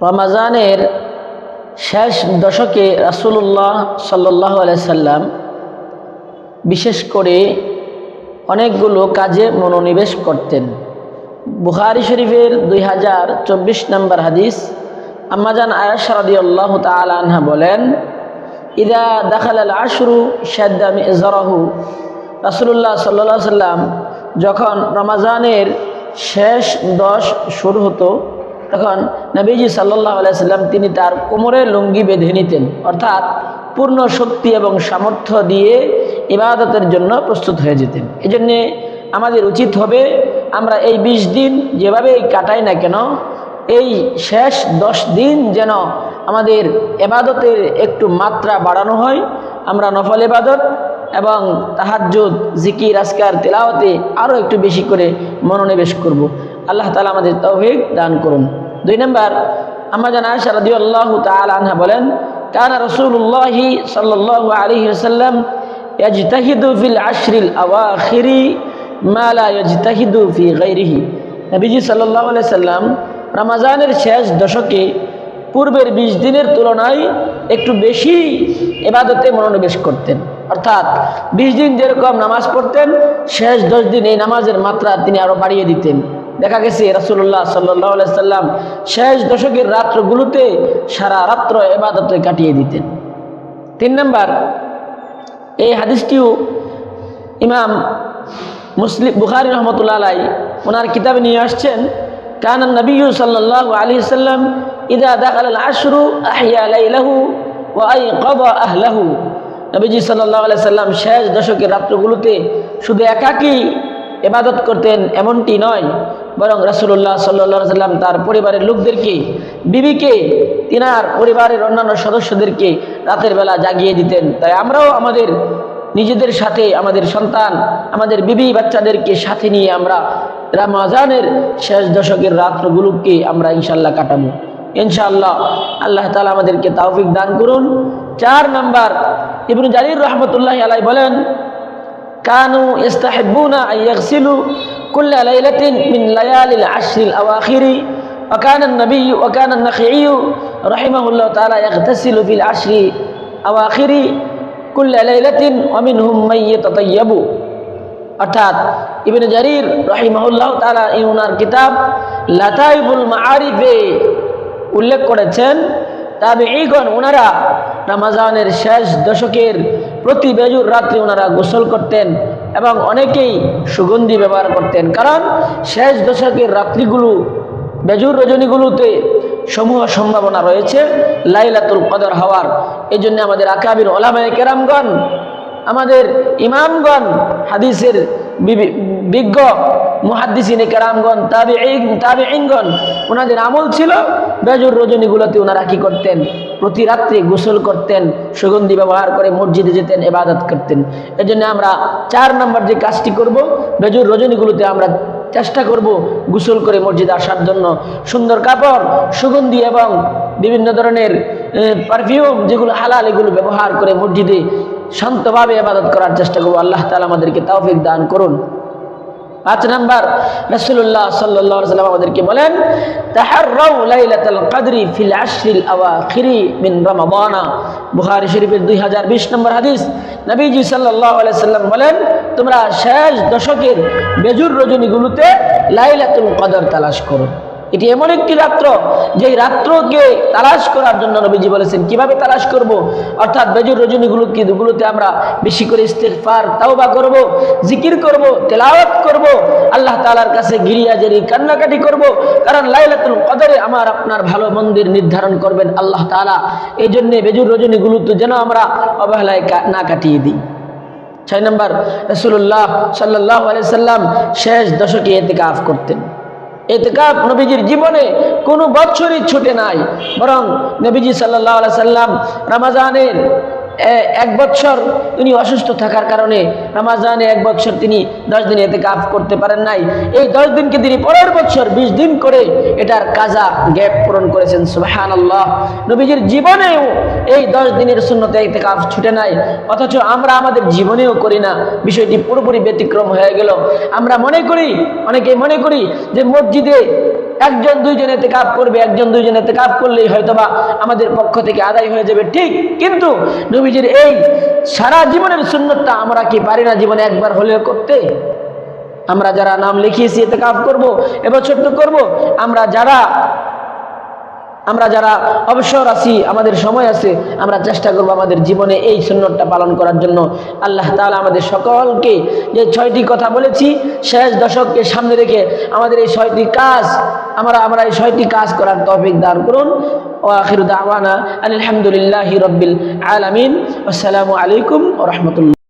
রমাজানের শেষ দশকে রাসুল্লাহ সাল্লাহ সাল্লাম বিশেষ করে অনেকগুলো কাজে মনোনিবেশ করতেন। বুখারি শরীফের দুই হাজার চব্বিশ নম্বর হাদিস আম্মাজান আয়াসারদি আল্লাহ তালহা বলেন, ইদা দাখাল আল আশরু শাদ্দামি জরাহু রাসুল্লাহ সাল্লা সাল্লাম যখন রমাজানের শেষ দশ শুরু হতো তখন নবীজি সাল্লাহ আলাইসাল্লাম তিনি তার কোমরে লুঙ্গি বেঁধে নিতেন। অর্থাৎ পূর্ণ শক্তি এবং সামর্থ্য দিয়ে ইবাদতের জন্য প্রস্তুত হয়ে যেতেন। এজন্যে আমাদের উচিত হবে আমরা এই ২০ দিন যেভাবেই কাটাই না কেন, এই শেষ দশ দিন যেন আমাদের এবাদতের একটু মাত্রা বাড়ানো হয়। আমরা নফল এবাদত এবং তাহাজ্জুদ, জিকির আসকার তেলাওয়াতে আরও একটু বেশি করে মনোনিবেশ করব। আল্লাহ তালা আমাদের তৌফিক দান করুন। দুই নম্বর, আমরা জানা সারদি আল্লাহ তালহা বলেন, কানা রসুল্লাহি সাল্লাহ আলী সাল্লাম ইয়াজতাহিদু ফিল আশরিল আওয়াখিরি মালা ইয়াজতাহিদু ফি গাইরিহি নবীজি সাল্লাহ আলাই সাল্লাম রমাজানের শেষ দশকে পূর্বের বিশ দিনের তুলনায় একটু বেশি এবাদতে মনোনিবেশ করতেন। অর্থাৎ বিশ দিন যেরকম নামাজ পড়তেন, শেষ দশ দিন এই নামাজের মাত্রা তিনি আরও বাড়িয়ে দিতেন। দেখা গেছে রাসুল্লাহ সাল্লাহ সাল্লাম শেষ দশকের রাত্রগুলোতে সারা রাত্র এবাদতে কাটিয়ে দিতেন। তিন নম্বর, এই হাদিসটিও ইমাম মুসলিম বুখারি রহমতুল্লাহ আলাই ওনার কিতাবে নিয়ে আসছেন, কান নবী সাল্লাহ আলী সাল্লাম ইদা দাখাল আশরু আহিয়া ও আই কব আহলাহু। নবীজি সাল্লাহ আলাই সাল্লাম শেষ দশকের রাত্রগুলোতে শুধু একাকী এবাদত করতেন এমনটি নয় বরং রাসুল্লাহ সাল্লা সাল্লাম তার পরিবারের লোকদেরকে, বিবিকে, তিনার পরিবারের অন্যান্য সদস্যদেরকে রাতের বেলা জাগিয়ে দিতেন। তাই আমরাও আমাদের নিজেদের সাথে, আমাদের সন্তান, আমাদের বিবি বাচ্চাদেরকে সাথে নিয়ে আমরা রামাজানের শেষ দশকের রাত্রগুলোকে আমরা ইনশাল্লাহ কাটাবো। ইনশাআল্লাহ আল্লাহ তালা আমাদেরকে তাওফিক দান করুন। চার নাম্বার ইবনু জারির রহমতুল্লাহ আলাই বলেন কানু ইস্তাহিবুনা আইয়াগসিলু কুল্লা লাইলাতিন মিন লায়ালিল আশরিল আওয়াখিরি وكان النبي وكان النخعي رحمه الله تعالى يغتسل في العشر أواخر كل ليلة ومنهم من يتطيب অর্থাৎ ইবনে জারির রহিমাহুল্লাহ তালা ইউনার কিতাব লাতাইবুল মাআরিফে উল্লেখ করেছেন তবে এইগণ ওনারা রামাজানের শেষ দশকের প্রতি বেজুর রাত্রে ওনারা গোসল করতেন এবং অনেকেই সুগন্ধি ব্যবহার করতেন। কারণ শেষ দশকের রাত্রিগুলো, বেজুর রজনীগুলোতে সমূহ সম্ভাবনা রয়েছে, লাইলাতুল কদর হওয়ার। এই জন্য আমাদের আকাবির ওলামায় কেরামগণ, আমাদের ইমামগণ, হাদিসের বিজ্ঞ মুহাদ্দিসিনে কেরামগণ তাবে তাবে ইনগণ ওনাদের আমল ছিল বেজুর রজনীগুলোতে ওনারা কী করতেন? প্রতি রাত্রে গোসল করতেন, সুগন্ধি ব্যবহার করে মসজিদে যেতেন এবাদত করতেন। এজন্য আমরা চার নম্বর যে কাজটি করব, বেজুর রজনীগুলোতে আমরা চেষ্টা করব গোসল করে মসজিদে আসার জন্য। সুন্দর কাপড়, সুগন্ধি এবং বিভিন্ন ধরনের পারফিউম যেগুলো হালাল, এগুলো ব্যবহার করে মসজিদে শান্তভাবে আবাদত করার চেষ্টা করব। আল্লাহ তালা আমাদেরকে তৌফিক দান করুন। পাঁচ নাম্বার রসুল্লাহ সাল্লাহ সাল্লাম আমাদেরকে বলেন রমাদানা। বুখারী শরীফের 2020 নম্বর হাদিস। নবীজি বলেন, তোমরা শেষ দশকের বেজুর রজনীগুলোতে লাইলাতুল কদর তালাশ করো। এটি এমন একটি রাত্র যে রাত্রকে তালাশ করার জন্য নবীজি বলেছেন, কীভাবে তালাশ করব? অর্থাৎ বেজুর রজনীগুলোকে দুগুলোতে আমরা বেশি করে ইস্তেফার তাওবা করব, জিকির করব, তেলাওয়াত করব, আল্লাহ তালার কাছে গিরিয়া গিরিয়াজেরি, কান্নাকাটি করব, কারণ লাইলাতুল কদরে আমার আপনার ভালো মন্দির নির্ধারণ করবেন আল্লাহ তালা এই জন্যে বেজুর রজনীগুলোতে যেন আমরা অবহেলায় না কাটিয়ে দিই। ছয় নম্বর রসুল্লাহ সাল্লাহ সাল্লাম শেষ দশকে এতে কাফ করতেন। এতেকাপ নবীজির জীবনে কোনো বছরই ছুটে নাই। বরং নবীজি সাল্লাহ সাল্লাম রামাজানের এক বছর তিনি অসুস্থ থাকার কারণে রামাজানে এক বছর তিনি দশ দিন এতে কাপ করতে পারেন নাই। এই দশ দিনকে তিনি পরের বছর বিশ দিন করে এটার কাজা গ্যাপ পূরণ করেছেন সুবাহান আল্লাহ নবীজির জীবনেও এই দশ দিনের শূন্যতে এতে কাপ ছুটে নাই। অথচ আমরা আমাদের জীবনেও করি না। বিষয়টি পুরোপুরি ব্যতিক্রম হয়ে গেল। আমরা মনে করি, অনেকে মনে করি যে মসজিদে একজন দুইজন এতে কাপ করবে, একজন দুইজন এতে কাপ করলেই হয়তোবা আমাদের পক্ষ থেকে আদায় হয়ে যাবে। ঠিক, কিন্তু নবীজির এই সারা জীবনের সুন্নতটা আমরা কি পারি না জীবনে একবার হলেও করতে? আমরা যারা নাম লিখিয়েছি এতে কাপ করব, এবছর তো করব, আমরা যারা আমরা যারা অবসর আছি, আমাদের সময় আছে, আমরা চেষ্টা করব আমাদের জীবনে এই সুন্নতটা পালন করার জন্য। আল্লাহ তাআলা আমাদের সকলকে যে ছয়টি কথা বলেছি, শেষ দশককে সামনে রেখে আমাদের এই ছয়টি কাজ, আমরা আমরা এই ছয়টি কাজ করার তৌফিক দান করুন। ও আখির দাওয়ানা আলহামদুলিল্লাহি রব্বিল আলামিন। আসসালামু আলাইকুম রাহমাতুল্লাহ।